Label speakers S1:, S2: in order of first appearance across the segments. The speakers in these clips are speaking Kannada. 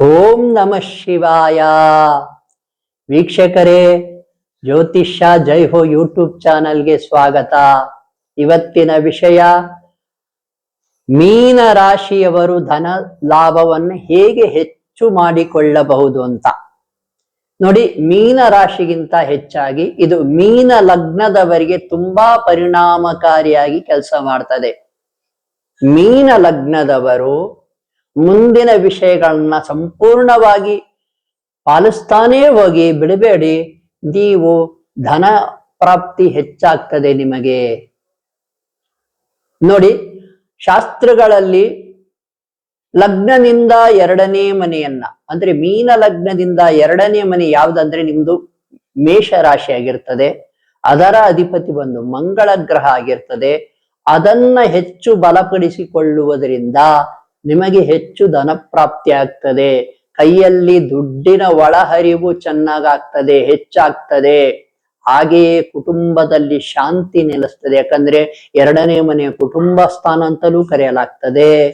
S1: ಓಂ ನಮಃ ಶಿವಾಯ. ವೀಕ್ಷಕರೇ, ಜ್ಯೋತಿಷ್ಯ ಜೈ ಹೋ ಯೂಟ್ಯೂಬ್ ಚಾನಲ್ಗೆ ಸ್ವಾಗತ. ಇವತ್ತಿನ ವಿಷಯ, ಮೀನ ರಾಶಿಯವರು ಧನ ಲಾಭವನ್ನು ಹೇಗೆ ಹೆಚ್ಚು ಮಾಡಿಕೊಳ್ಳಬಹುದು ಅಂತ. ನೋಡಿ, ಮೀನ ರಾಶಿಗಿಂತ ಹೆಚ್ಚಾಗಿ ಇದು ಮೀನ ಲಗ್ನದವರಿಗೆ ತುಂಬಾ ಪರಿಣಾಮಕಾರಿಯಾಗಿ ಕೆಲಸ ಮಾಡ್ತದೆ. ಮೀನ ಲಗ್ನದವರು ಮುಂದಿನ ವಿಷಯಗಳನ್ನ ಸಂಪೂರ್ಣವಾಗಿ ಪಾಲಿಸ್ತಾನೇ ಹೋಗಿ ಬಿಡಬೇಡಿ. ನೀವು ಧನ ಪ್ರಾಪ್ತಿ ಹೆಚ್ಚಾಗ್ತದೆ ನಿಮಗೆ. ನೋಡಿ, ಶಾಸ್ತ್ರಗಳಲ್ಲಿ ಲಗ್ನದಿಂದ ಎರಡನೇ ಮನೆಯನ್ನ, ಅಂದ್ರೆ ಮೀನ ಲಗ್ನದಿಂದ ಎರಡನೇ ಮನೆ ಯಾವ್ದಂದ್ರೆ ನಿಮ್ದು ಮೇಷ ರಾಶಿ ಆಗಿರ್ತದೆ, ಅದರ ಅಧಿಪತಿ ಬಂದು ಮಂಗಳ ಗ್ರಹ ಆಗಿರ್ತದೆ, ಅದನ್ನ ಹೆಚ್ಚು ಬಲಪಡಿಸಿಕೊಳ್ಳುವುದರಿಂದ ನಿಮಗೆ ಹೆಚ್ಚು ಧನ ಪ್ರಾಪ್ತಿ ಆಗ್ತದೆ. ಕೈಯಲ್ಲಿ ದುಡ್ಡಿನ ಒಳಹರಿವು ಚೆನ್ನಾಗಾಗ್ತದೆ, ಹೆಚ್ಚಾಗ್ತದೆ. ಹಾಗೆಯೇ ಕುಟುಂಬದಲ್ಲಿ ಶಾಂತಿ ನೆಲೆಸ್ತದೆ. ಯಾಕಂದ್ರೆ ಎರಡನೇ ಮನೆಯ ಕುಟುಂಬ ಸ್ಥಾನ ಅಂತಲೂ ಕರೆಯಲಾಗ್ತದೆ.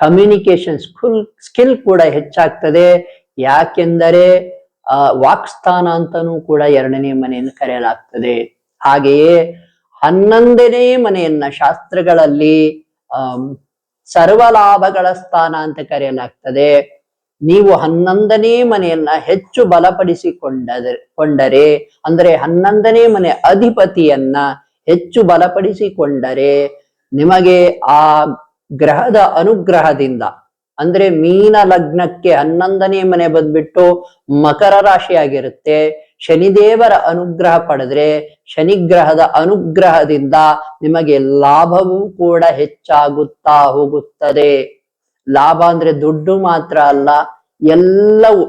S1: ಕಮ್ಯುನಿಕೇಶನ್ ಸ್ಕಿಲ್ ಸ್ಕಿಲ್ ಕೂಡ ಹೆಚ್ಚಾಗ್ತದೆ. ಯಾಕೆಂದರೆ, ಆ ವಾಕ್ಸ್ಥಾನ ಅಂತಾನೂ ಕೂಡ ಎರಡನೇ ಮನೆಯನ್ನು ಕರೆಯಲಾಗ್ತದೆ. ಹಾಗೆಯೇ ಹನ್ನೊಂದನೇ ಮನೆಯನ್ನ ಶಾಸ್ತ್ರಗಳಲ್ಲಿ ಸರ್ವಲಾಭಗಳ ಸ್ಥಾನ ಅಂತ ಕರೆಯಲಾಗ್ತದೆ. ನೀವು ಹನ್ನೊಂದನೇ ಮನೆಯನ್ನ ಹೆಚ್ಚು ಬಲಪಡಿಸಿಕೊಂಡರೆ, ಕೊಂಡರೆ, ಅಂದ್ರೆ ಹನ್ನೊಂದನೇ ಮನೆ ಅಧಿಪತಿಯನ್ನ ಹೆಚ್ಚು ಬಲಪಡಿಸಿಕೊಂಡರೆ ನಿಮಗೆ ಆ ಗ್ರಹದ ಅನುಗ್ರಹದಿಂದ, ಅಂದ್ರೆ ಮೀನ ಲಗ್ನಕ್ಕೆ ಹನ್ನೊಂದನೇ ಮನೆ ಬಂದ್ಬಿಟ್ಟು ಮಕರ ರಾಶಿ ಆಗಿರುತ್ತೆ ಶನಿದೇವರ ಅನುಗ್ರಹ ಪಡೆದ್ರೆ ಶನಿಗ್ರಹದ ಅನುಗ್ರಹದಿಂದ ನಿಮಗೆ ಲಾಭವೂ ಕೂಡ ಹೆಚ್ಚಾಗುತ್ತಾ ಹೋಗುತ್ತದೆ. ಲಾಭ ಅಂದ್ರೆ ದುಡ್ಡು ಮಾತ್ರ ಅಲ್ಲ, ಎಲ್ಲವೂ.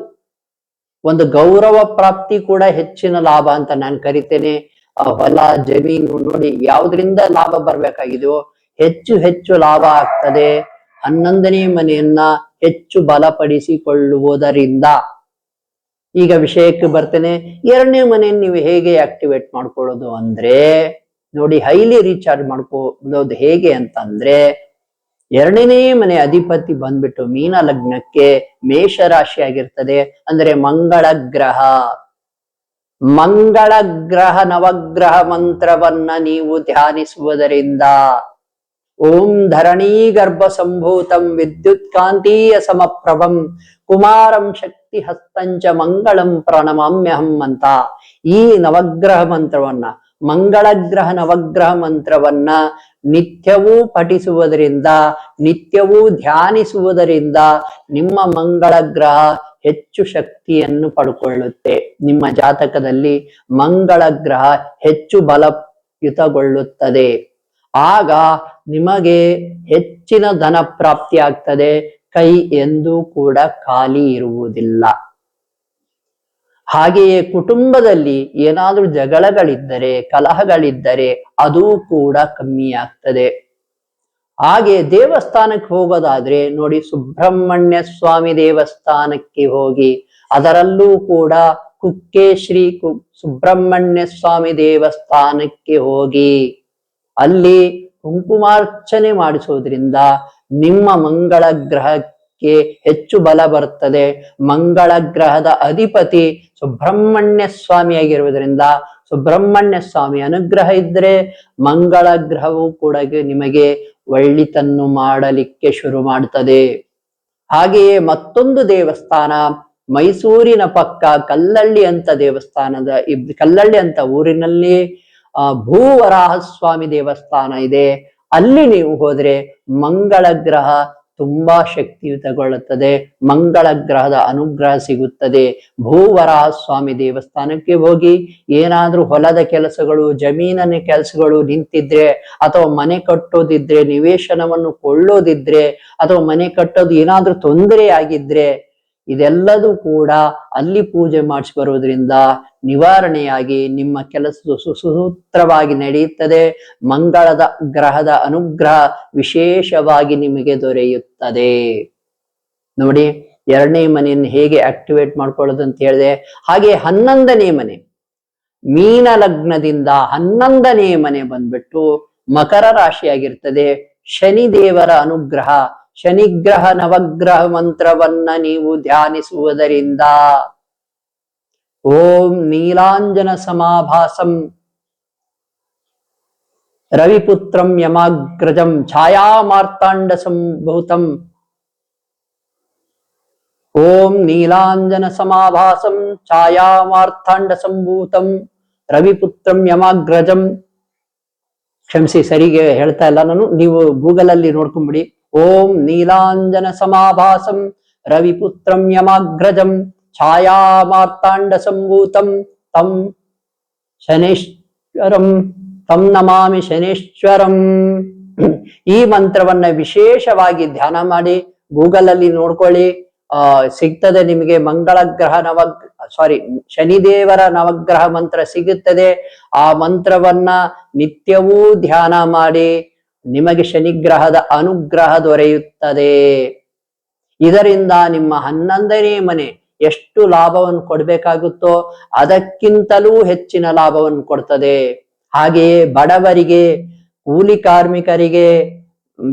S1: ಒಂದು ಗೌರವ ಪ್ರಾಪ್ತಿ ಕೂಡ ಹೆಚ್ಚಿನ ಲಾಭ ಅಂತ ನಾನು ಕರಿತೇನೆ. ಆ ಹೊಲ, ಜಮೀನು ನೋಡಿ ಯಾವ್ದ್ರಿಂದ ಲಾಭ ಬರ್ಬೇಕಾಗಿದೆಯೋ ಹೆಚ್ಚು ಹೆಚ್ಚು ಲಾಭ ಆಗ್ತದೆ. ಹನ್ನೊಂದನೇ ಮನೆಯನ್ನ ಹೆಚ್ಚು ಬಲಪಡಿಸಿಕೊಳ್ಳುವುದರಿಂದ. ಈಗ ವಿಷಯಕ್ಕೆ ಬರ್ತೇನೆ, ಎರಡನೇ ಮನೆಯನ್ನು ನೀವು ಹೇಗೆ ಆಕ್ಟಿವೇಟ್ ಮಾಡ್ಕೊಳ್ಳೋದು ಅಂದ್ರೆ, ನೋಡಿ ಹೈಲಿ ರೀಚಾರ್ಜ್ ಮಾಡ್ಕೊಳ್ಳೋದು ಹೇಗೆ ಅಂತಂದ್ರೆ, ಎರಡನೇ ಮನೆ ಅಧಿಪತಿ ಬಂದ್ಬಿಟ್ಟು ಮೀನ ಲಗ್ನಕ್ಕೆ ಮೇಷ ರಾಶಿ ಆಗಿರ್ತದೆ ಅಂದ್ರೆ ಮಂಗಳ ಗ್ರಹ. ಮಂಗಳ ಗ್ರಹ, ನವಗ್ರಹ ಮಂತ್ರವನ್ನ ನೀವು ಧ್ಯಾನಿಸುವುದರಿಂದ ಓಂ ಧರಣೀ ಗರ್ಭ ಸಂಭೂತಂ ವಿದ್ಯುತ್ ಕಾಂತೀಯ ಸಮಪ್ರಭಂ ಕುಮಾರಂ ಶಕ್ತಿ ಹಸ್ತಂಚ ಮಂಗಳಂ ಪ್ರಣಮಾಮ್ಯಹಂ ಅಂತ ಈ ನವಗ್ರಹ ಮಂತ್ರವನ್ನ ಮಂಗಳ ಗ್ರಹ ನವಗ್ರಹ ಮಂತ್ರವನ್ನ ನಿತ್ಯವೂ ಪಠಿಸುವುದರಿಂದ, ನಿತ್ಯವೂ ಧ್ಯಾನಿಸುವುದರಿಂದ ನಿಮ್ಮ ಮಂಗಳ ಗ್ರಹ ಹೆಚ್ಚು ಶಕ್ತಿಯನ್ನು ಪಡ್ಕೊಳ್ಳುತ್ತೆ. ನಿಮ್ಮ ಜಾತಕದಲ್ಲಿ ಮಂಗಳ ಗ್ರಹ ಹೆಚ್ಚು ಬಲಯುತಗೊಳ್ಳುತ್ತದೆ. ಆಗ ನಿಮಗೆ ಹೆಚ್ಚಿನ ಧನ ಪ್ರಾಪ್ತಿ ಆಗ್ತದೆ ಕೈ ಎಂದೂ ಕೂಡ ಖಾಲಿ ಇರುವುದಿಲ್ಲ. ಹಾಗೆಯೇ ಕುಟುಂಬದಲ್ಲಿ ಏನಾದರೂ ಜಗಳಗಳಿದ್ದರೆ, ಕಲಹಗಳಿದ್ದರೆ ಅದೂ ಕೂಡ ಕಮ್ಮಿ ಆಗ್ತದೆ ಹಾಗೆ ದೇವಸ್ಥಾನಕ್ಕೆ ಹೋಗೋದಾದ್ರೆ ನೋಡಿ ಸುಬ್ರಹ್ಮಣ್ಯ ಸ್ವಾಮಿ ದೇವಸ್ಥಾನಕ್ಕೆ ಹೋಗಿ, ಅದರಲ್ಲೂ ಕೂಡ ಕುಕ್ಕೆ ಶ್ರೀ ಕು, ಸುಬ್ರಹ್ಮಣ್ಯ ಸ್ವಾಮಿ ದೇವಸ್ಥಾನಕ್ಕೆ ಹೋಗಿ. ಅಲ್ಲಿ ಕುಂಕುಮಾರ್ಚನೆ ಮಾಡಿಸೋದ್ರಿಂದ ನಿಮ್ಮ ಮಂಗಳ ಗ್ರಹಕ್ಕೆ ಹೆಚ್ಚು ಬಲ ಬರುತ್ತದೆ. ಮಂಗಳ ಗ್ರಹದ ಅಧಿಪತಿ ಸುಬ್ರಹ್ಮಣ್ಯ ಸ್ವಾಮಿ ಆಗಿರುವುದರಿಂದ ಸುಬ್ರಹ್ಮಣ್ಯ ಸ್ವಾಮಿ ಅನುಗ್ರಹ ಇದ್ರೆ ಮಂಗಳ ಗ್ರಹವು ಕೂಡ ನಿಮಗೆ ಒಳ್ಳಿತನ್ನು ಮಾಡಲಿಕ್ಕೆ ಶುರು ಮಾಡ್ತದೆ. ಹಾಗೆಯೇ ಮತ್ತೊಂದು ದೇವಸ್ಥಾನ ಮೈಸೂರಿನ ಪಕ್ಕ ಕಲ್ಲಳ್ಳಿ ಅಂತ ದೇವಸ್ಥಾನದ ಇಬ್- ಕಲ್ಲಳ್ಳಿ ಅಂತ ಊರಿನಲ್ಲಿ ಆ ಭೂವರಾಹ ಸ್ವಾಮಿ ದೇವಸ್ಥಾನ ಇದೆ. ಅಲ್ಲಿ ನೀವು ಹೋದ್ರೆ ಮಂಗಳ ಗ್ರಹ ತುಂಬಾ ಶಕ್ತಿಯುತಗೊಳ್ಳುತ್ತದೆ ಮಂಗಳ ಗ್ರಹದ ಅನುಗ್ರಹ ಸಿಗುತ್ತದೆ. ಭೂವರಾಹ ಸ್ವಾಮಿ ದೇವಸ್ಥಾನಕ್ಕೆ ಹೋಗಿ ಏನಾದ್ರೂ ಹೊಲದ ಕೆಲಸಗಳು, ಜಮೀನಿನ ಕೆಲಸಗಳು ನಿಂತಿದ್ರೆ ಅಥವಾ ಮನೆ ಕಟ್ಟೋದಿದ್ರೆ, ನಿವೇಶನವನ್ನು ಕೊಳ್ಳೋದಿದ್ರೆ ಅಥವಾ ಮನೆ ಕಟ್ಟೋದು ಏನಾದ್ರೂ ತೊಂದರೆ ಆಗಿದ್ರೆ ಇದೆಲ್ಲದೂ ಕೂಡ ಅಲ್ಲಿ ಪೂಜೆ ಮಾಡಿಸಿ ಬರೋದ್ರಿಂದ ನಿವಾರಣೆಯಾಗಿ ನಿಮ್ಮ ಕೆಲಸ ಸುಸೂತ್ರವಾಗಿ ನಡೆಯುತ್ತದೆ. ಮಂಗಳದ ಗ್ರಹದ ಅನುಗ್ರಹ ವಿಶೇಷವಾಗಿ ನಿಮಗೆ ದೊರೆಯುತ್ತದೆ. ನೋಡಿ, ಎರಡನೇ ಮನೆಯನ್ನು ಹೇಗೆ ಆಕ್ಟಿವೇಟ್ ಮಾಡ್ಕೊಳ್ಳೋದು ಅಂತ ಹೇಳಿದೆ. ಹಾಗೆ ಹನ್ನೊಂದನೇ ಮನೆ, ಮೀನ ಲಗ್ನದಿಂದ ಹನ್ನೊಂದನೇ ಮನೆ ಬಂದ್ಬಿಟ್ಟು ಮಕರ ರಾಶಿಯಾಗಿರ್ತದೆ. ಶನಿ ದೇವರ ಅನುಗ್ರಹ ಶನಿಗ್ರಹ ನವಗ್ರಹ ಮಂತ್ರವನ್ನ ನೀವು ಧ್ಯಾನಿಸುವುದರಿಂದ ಓಂ ನೀಲಾಂಜನ ಸಮಾಭಾಸಂ ರವಿಪುತ್ರಂ ಯಮಾಗ್ರಜಂ ಛಾಯಾಮಾರ್ತಾಂಡ ಸಂಭೂತಂ ಓಂ ನೀಲಾಂಜನ ಸಮಾಭಾಸಂ ಛಾಯಾಮಾರ್ಥಾಂಡ ಸಂಭೂತಂ ರವಿಪುತ್ರಂ ಯಮಾಗ್ರಜಂ. ಕ್ಷಮಿಸಿ ಸರಿಗೆ ಹೇಳ್ತಾ ಇಲ್ಲ ನಾನು, ನೀವು ಗೂಗಲ್ ಅಲ್ಲಿ ನೋಡ್ಕೊಂಬಿಡಿ. ಓಂ ನೀಲಾಂಜನ ಸಮಾಭಾಸಂ ರವಿಪುತ್ರಂ ಯಮಾಗ್ರಜಂ ಛಾಯಾಮಾರ್ತಾಂಡ ಸಂಭೂತಂ ತಂ ಶನೇಶ್ವರಂ ತಂ ನಮಾಮಿ ಶನೇಶ್ವರಂ ಈ ಮಂತ್ರವನ್ನ ವಿಶೇಷವಾಗಿ ಧ್ಯಾನ ಮಾಡಿ ಗೂಗಲ್ ಅಲ್ಲಿ ನೋಡ್ಕೊಳ್ಳಿ. ಆ, ಸಿಗ್ತದೆ ನಿಮಗೆ ಮಂಗಳ ಗ್ರಹ ನವ ಸಾರಿ ಶನಿದೇವರ ನವಗ್ರಹ ಮಂತ್ರ ಸಿಗುತ್ತದೆ. ಆ ಮಂತ್ರವನ್ನ ನಿತ್ಯವೂ ಧ್ಯಾನ ಮಾಡಿ ನಿಮಗೆ ಶನಿಗ್ರಹದ ಅನುಗ್ರಹ ದೊರೆಯುತ್ತದೆ. ಇದರಿಂದ ನಿಮ್ಮ ಹನ್ನೊಂದನೇ ಮನೆ ಎಷ್ಟು ಲಾಭವನ್ನು ಕೊಡಬೇಕಾಗುತ್ತೋ ಅದಕ್ಕಿಂತಲೂ ಹೆಚ್ಚಿನ ಲಾಭವನ್ನು ಕೊಡ್ತದೆ. ಹಾಗೆಯೇ ಬಡವರಿಗೆ, ಕೂಲಿ ಕಾರ್ಮಿಕರಿಗೆ,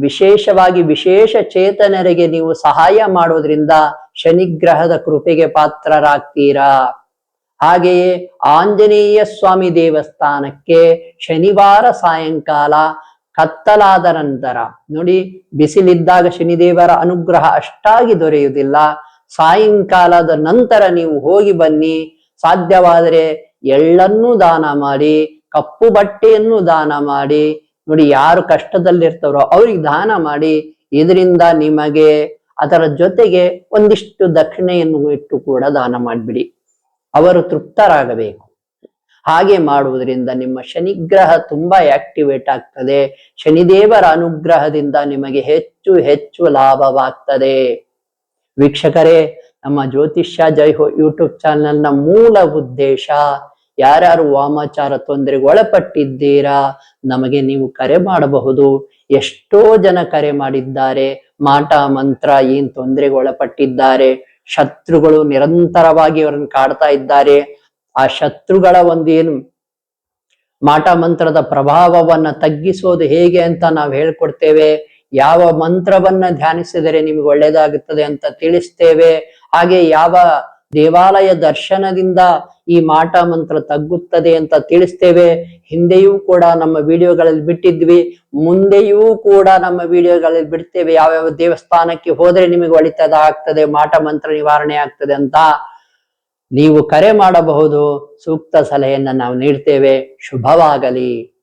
S1: ವಿಶೇಷವಾಗಿ ವಿಶೇಷ ಚೇತನರಿಗೆ ನೀವು ಸಹಾಯ ಮಾಡೋದ್ರಿಂದ ಶನಿಗ್ರಹದ ಕೃಪೆಗೆ ಪಾತ್ರರಾಗ್ತೀರಾ. ಹಾಗೆಯೇ ಆಂಜನೇಯ ಸ್ವಾಮಿ ದೇವಸ್ಥಾನಕ್ಕೆ ಶನಿವಾರ ಸಾಯಂಕಾಲ ಕತ್ತಲಾದ ನಂತರ ನೋಡಿ, ಬಿಸಿಲಿದ್ದಾಗ ಶನಿದೇವರ ಅನುಗ್ರಹ ಅಷ್ಟಾಗಿ ದೊರೆಯುವುದಿಲ್ಲ. ಸಾಯಂಕಾಲದ ನಂತರ ನೀವು ಹೋಗಿ ಬನ್ನಿ. ಸಾಧ್ಯವಾದರೆ ಎಳ್ಳನ್ನು ದಾನ ಮಾಡಿ, ಕಪ್ಪು ಬಟ್ಟೆಯನ್ನು ದಾನ ಮಾಡಿ. ನೋಡಿ, ಯಾರು ಕಷ್ಟದಲ್ಲಿರ್ತಾರೋ ಅವ್ರಿಗೆ ದಾನ ಮಾಡಿ. ಇದರಿಂದ ನಿಮಗೆ, ಅದರ ಜೊತೆಗೆ ಒಂದಿಷ್ಟು ದಕ್ಷಿಣೆಯನ್ನು ಇಟ್ಟು ಕೂಡ ದಾನ ಮಾಡಿಬಿಡಿ. ಅವರು ತೃಪ್ತರಾಗಬೇಕು. ಹಾಗೆ ಮಾಡುವುದರಿಂದ ನಿಮ್ಮ ಶನಿಗ್ರಹ ತುಂಬಾ ಆಕ್ಟಿವೇಟ್ ಆಗ್ತದೆ. ಶನಿದೇವರ ಅನುಗ್ರಹದಿಂದ ನಿಮಗೆ ಹೆಚ್ಚು ಹೆಚ್ಚು ಲಾಭವಾಗ್ತದೆ. ವೀಕ್ಷಕರೇ, ನಮ್ಮ ಜ್ಯೋತಿಷ್ಯ ಜೈಹೋ ಯೂಟ್ಯೂಬ್ ಚಾನೆಲ್ನ ಮೂಲ ಉದ್ದೇಶ, ಯಾರ್ಯಾರು ವಾಮಾಚಾರ ತೊಂದರೆಗೆ ಒಳಪಟ್ಟಿದ್ದೀರಾ, ನಮಗೆ ನೀವು ಕರೆ ಮಾಡಬಹುದು. ಎಷ್ಟೋ ಜನ ಕರೆ ಮಾಡಿದ್ದಾರೆ. ಮಾಟ, ಮಂತ್ರ, ಏನ್ ತೊಂದರೆಗೆ ಒಳಪಟ್ಟಿದ್ದಾರೆ ಶತ್ರುಗಳು ನಿರಂತರವಾಗಿ ಅವರನ್ನು ಕಾಡ್ತಾ ಇದ್ದಾರೆ. ಆ ಶತ್ರುಗಳ ಒಂದು ಏನು ಮಾಟ ಮಂತ್ರದ ಪ್ರಭಾವವನ್ನ ತಗ್ಗಿಸೋದು ಹೇಗೆ ಅಂತ ನಾವು ಹೇಳ್ಕೊಡ್ತೇವೆ. ಯಾವ ಮಂತ್ರವನ್ನ ಧ್ಯಾನಿಸಿದರೆ ನಿಮಗೆ ಒಳ್ಳೇದಾಗುತ್ತದೆ ಅಂತ ತಿಳಿಸ್ತೇವೆ. ಹಾಗೆ ಯಾವ ದೇವಾಲಯ ದರ್ಶನದಿಂದ ಈ ಮಾಟ ಮಂತ್ರ ತಗ್ಗುತ್ತದೆ ಅಂತ ತಿಳಿಸ್ತೇವೆ. ಹಿಂದೆಯೂ ಕೂಡ ನಮ್ಮ ವಿಡಿಯೋಗಳಲ್ಲಿ ಬಿಟ್ಟಿದ್ವಿ. ಮುಂದೆಯೂ ಕೂಡ ನಮ್ಮ ವಿಡಿಯೋಗಳಲ್ಲಿ ಬಿಡ್ತೇವೆ. ಯಾವ್ಯಾವ ದೇವಸ್ಥಾನಕ್ಕೆ ಹೋದ್ರೆ ನಿಮಗೆ ಒಳಿತದ ಆಗ್ತದೆ ಮಾಟ ಮಂತ್ರ ನಿವಾರಣೆ ಆಗ್ತದೆ ಅಂತ. ನೀವು ಕರೆ ಮಾಡಬಹುದು ಸೂಕ್ತ ಸಲಹೆಯನ್ನು ನಾವು ನೀಡ್ತೇವೆ. ಶುಭವಾಗಲಿ.